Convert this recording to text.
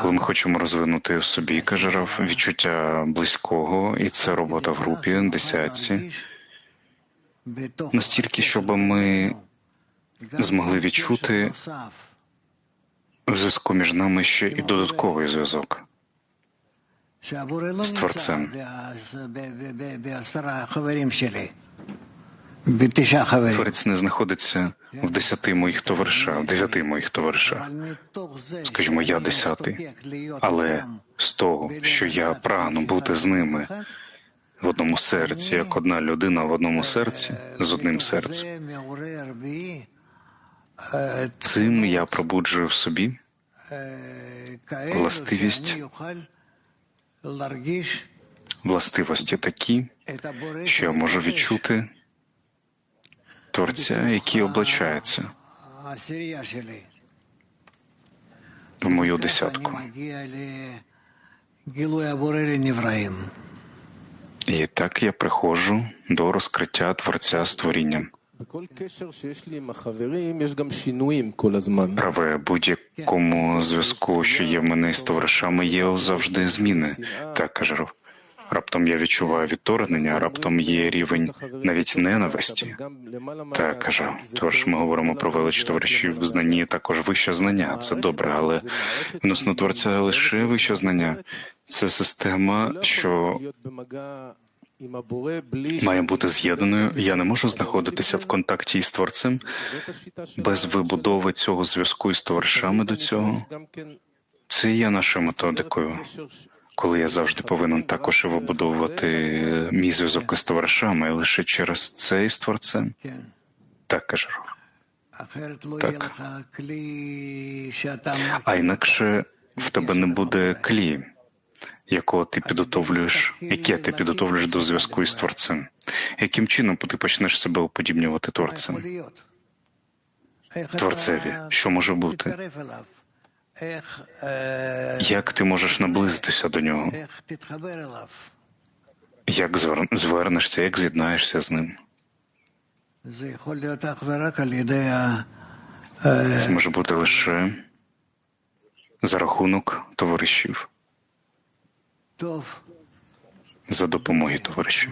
Коли ми хочемо розвинути в собі, каже Раф, відчуття близького, і це робота в групі, десятці, настільки, щоб ми змогли відчути в зв'язку між нами ще і додатковий зв'язок. з Творцем. Творець не знаходиться в десяти моїх товаришах, в дев'яти моїх товаришах. Скажімо, я десятий, але з того, що я прагну бути з ними В одному серці, як одна людина в одному серці, з одним серцем. Цим я пробуджую в собі властивість властивості такі, що я можу відчути Творця, який облачається в мою десятку. І так я приходжу до розкриття Творця створіння. Раве, будь-якому зв'язку, що є в мене з товаришами, є завжди зміни. Так каже Рав. Раптом я відчуваю відторгнення, раптом є рівень навіть ненависті. Так каже, тож ми говоримо про велич товаришів в знанні, також вище знання. Це добре, але відносно творця лише вище знання. Це система, що має бути з'єднаною. Я не можу знаходитися в контакті із творцем без вибудови цього зв'язку із товаришами до цього. Це є нашою методикою. Коли я завжди повинен також вибудовувати мій зв'язок із товаришами, лише через це із творцем. Так каже Так. А інакше в тебе не буде клі, якого ти підготовлюєш, яке ти підготовлюєш до зв'язку із творцем. Яким чином ти почнеш себе уподібнювати творцем? Творцеві, що може бути? Як ти можеш наблизитися до нього? Як звернешся, як з'єднаєшся з ним? Це може бути лише за рахунок товаришів, за допомоги товаришів.